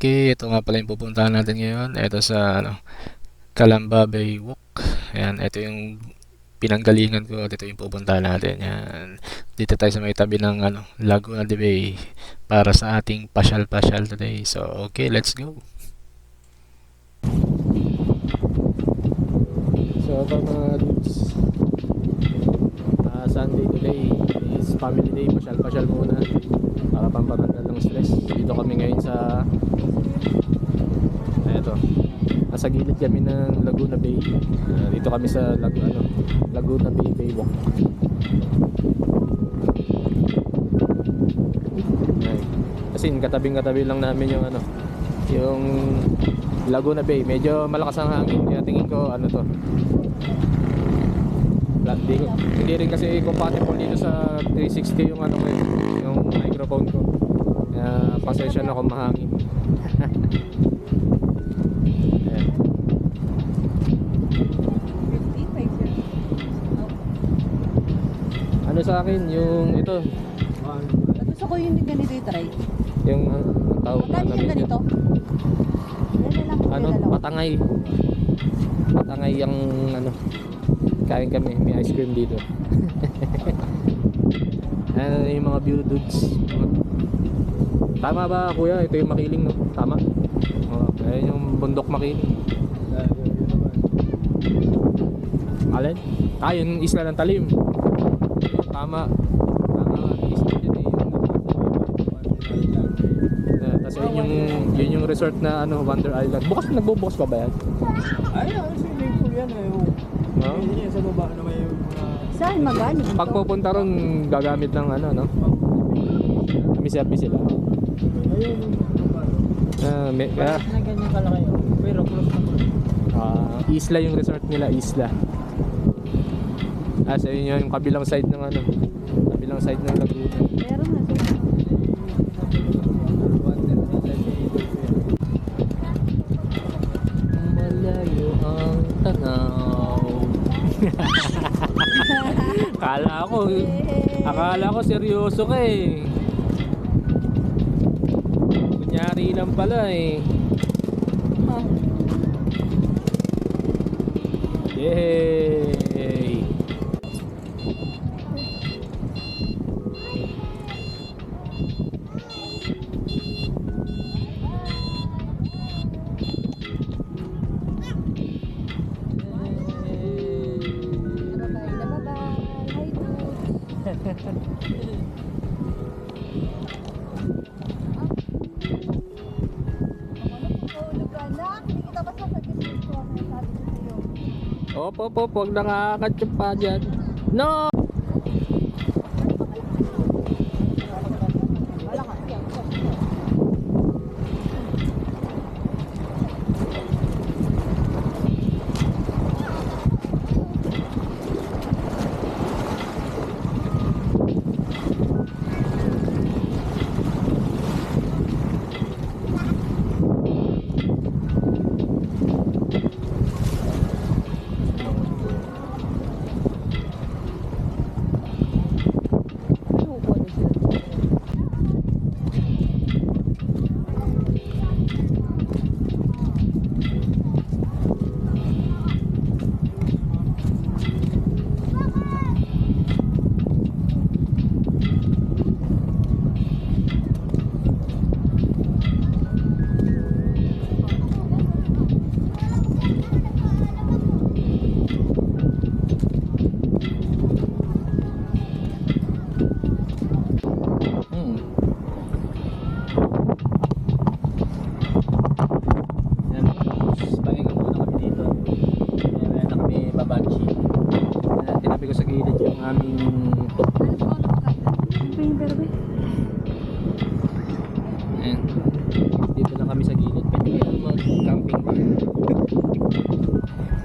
Okay, ito nga pala yung pupuntahan natin ngayon. Ito sa ano, Calamba Bay Walk. Ayan, ito yung pinanggalingan ko at ito yung pupuntahan natin. Yan. Dito tayo sa may tabi ng ano, Laguna de Bay para sa ating pasyal-pasyal today. So, okay, let's go. So, ito mga dudes. Ah, Sunday today is family day. Pasyal-pasyal muna para pampatanggal ng stress. Dito kami ngayon sa eto. Nasa gilid kami ng Laguna Bay. Ah, dito kami sa Lag ano, Laguna Bay Baywalk. Ay. Kasi katabing katabi lang namin yung ano, yung Laguna Bay. Medyo malakas ang hangin. Kaya tingin ko ano to. Hindi, ko- hindi rin kasi compatible dito sa 360 yung ano ko yung microphone ko. Kaya pasensya na kung mahangin. Ayan. Ano sa akin yung ito, Gusto ko yung ganito i-try. yung uh, tawag na Magkano yung namin ganito? Ano, patangay. Patangay yung ano, kain kami, may ice cream dito. ano yung mga view dudes. Tama ba kuya? Ito yung makiling no? Tama? Ayan yung bundok makiling. Alin? Ah, yung isla ng talim. Tama. Tama nga, eh. Yeah, Tapos yun yung, yun yung resort na ano, Wonder Island. Bukas nagbubukas pa ba yan? Ay, ay, swimming pool yan eh. No? Hindi yan sa baba na may mga... Saan magani? Pag pupunta ron, gagamit ng ano, no? Kami service sila. Ayun, yung baba. Ah, may, kaya, na ganyan kalaki oh. Pero close naman. ah, isla yung resort nila, isla. Ah, so yun yung kabilang side ng ano, kabilang side ng Laguna. Meron na. sir. Malayo ang tanaw. Akala ko, akala ko seryoso ka eh. Kunyari lang pala eh. Ah, Yay! Op, op, op, huwag nakakatsup pa dyan. No! Ayan. Dito lang kami sa gilid. Pwede kayo mag-camping dito.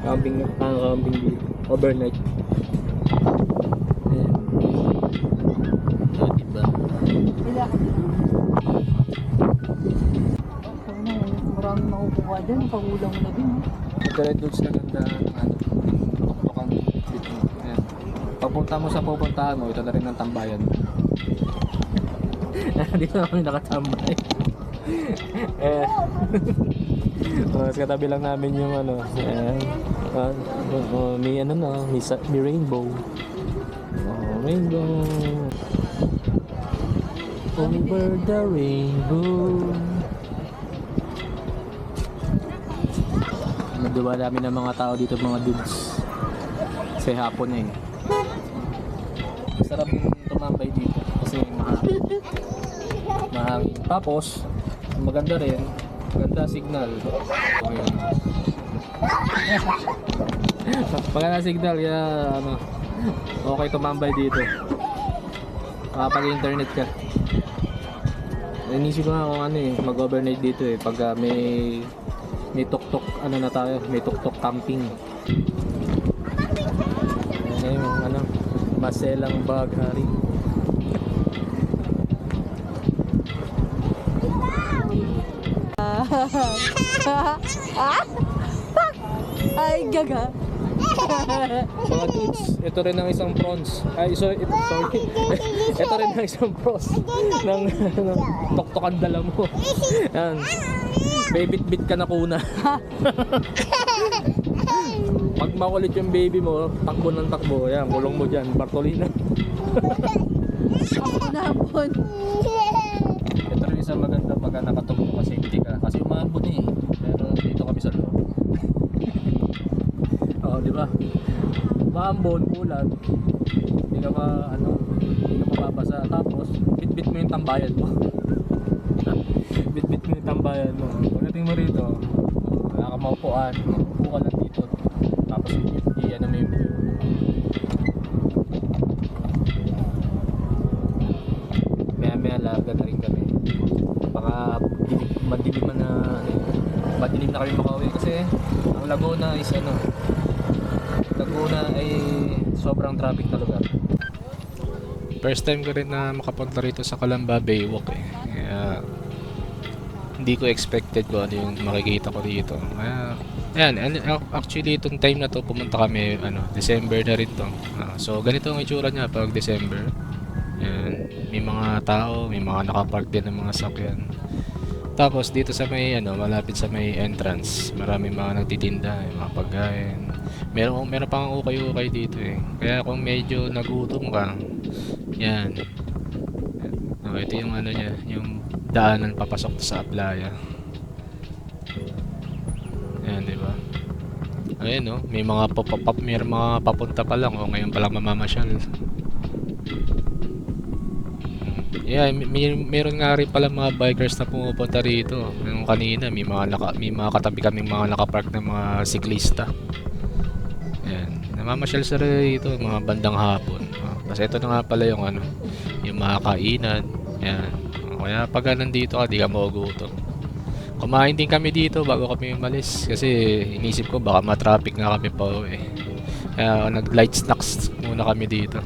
camping, pang camping dito. Overnight. Ayan. Oh, diba? Maraming makukuha dyan. Pangulang mo na din. Ito red dogs na ganda ano, tukang dito. Ayan. Pagpunta mo sa pupuntahan mo, ito na rin ang tambayan mo. dito na kami nakatambay. eh. Tapos katabi lang namin yung ano. Ayan. Ah, oh, may ano na, may, sa- may rainbow. Oh, rainbow. Over the rainbow. Naduwa namin ng mga tao dito, mga dudes. Kasi hapon eh. Sarap Tapos, maganda rin, maganda signal. Ayun. maganda signal, kaya ano, okay tumambay dito. Makapag-internet ka. Inisip ko nga kung ano eh, mag-overnight dito eh, pag ah, may may tuk-tuk, ano na tayo, may tuk-tuk camping. Ayan yung ano, Maselang Baghari. Ay, gaga. Mga dudes, ito rin ang isang prawns. Ay, sorry, ito, sorry. ito rin ang isang prawns ng, ng toktokan dala mo. Yan. Baby-bit ka na kuna. Pag makulit yung baby mo, takbo ng takbo. Yan, kulong mo dyan. Bartolina. Ako na hapon. Ito rin isang maganda pag nakatulog ka safety ka. Kasi umabot eh. Pero dito kami sa loob. Oo, di ba? Maambon, ulan. Hindi ka ma, ano, hindi ka mababasa. Tapos, bit-bit mo yung tambayan mo. bit-bit mo yung tambayan mo. Pagdating mo rito, wala ka maupuan. Upo ka lang dito. Tapos, i-ano mo yung view. Maya maya larga na rin kami. Baka dilim, madiliman na ano madilim na kami makauwi kasi ang Laguna is ano Laguna ay sobrang traffic na lugar. First time ko rin na makapunta rito sa Calamba Baywalk eh. Kaya hindi ko expected ko ano yung makikita ko dito. Kaya Ayan, ac- actually itong time na to pumunta kami ano, December na rin to. Ah, so ganito ang itsura niya pag December. May mga tao, may mga nakapark din ng mga sakyan. Tapos dito sa may ano, malapit sa may entrance, marami mga nagtitinda, may mga pagkain. Meron meron pang ukay-ukay dito eh. Kaya kung medyo nagutom ka, yan. Oh, ito yung ano niya, yung daanan papasok sa Aplaya. Ayan, di ba? Ayan, no? May mga pop-up, may mga papunta pa lang, o ngayon pa lang mamamasyal. Yeah, may, meron nga rin pala mga bikers na pumupunta rito. Yung kanina, may mga, naka, may mga katabi kaming mga nakapark ng mga siklista. Ayan. Namamasyal sa rito, mga bandang hapon. Ah, Tapos ito na nga pala yung ano, yung mga kainan. Ayan. Kaya pag nandito ka, di ka magugutom. Kumain din kami dito bago kami umalis. Kasi inisip ko baka matraffic nga kami pa uwi. Kaya nag light snacks muna kami dito.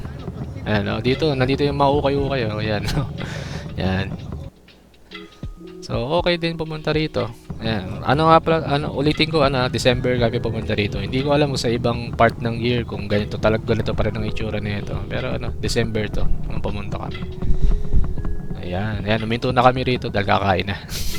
Ayan, oh, dito, nandito yung maukay-ukay, oh, ayan, yan. So, okay din pumunta rito. Ayan, ano nga pala, ano, ulitin ko, ano, December kami pumunta rito. Hindi ko alam kung sa ibang part ng year kung ganito, talag ganito pa rin ang itsura nito. Pero ano, December to, nung pumunta kami. Ayan, ayan, uminto na kami rito dahil kakain na.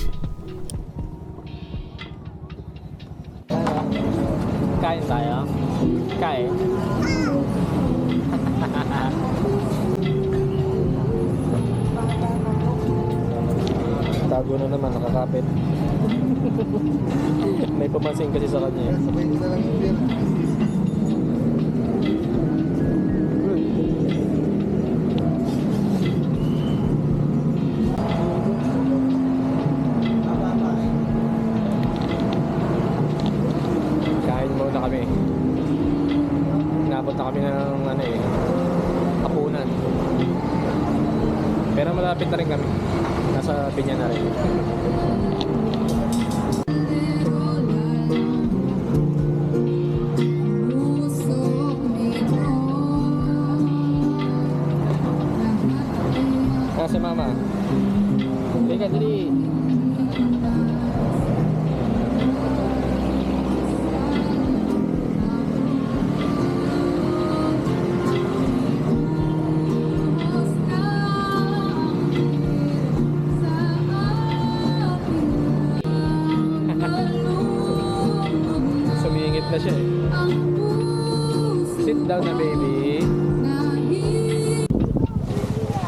Tago na naman, nakakapit. May pumansin kasi sa kanya. eh. Kain muna kami. Inabot na kami ng ano eh, hapunan. Pero malapit na rin kami. Nasa pinya na rin. Ah, si mama. Teka, dali. Na baby.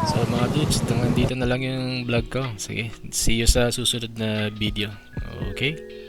So mga dudes, dito na lang yung vlog ko. Sige, see you sa susunod na video. Okay?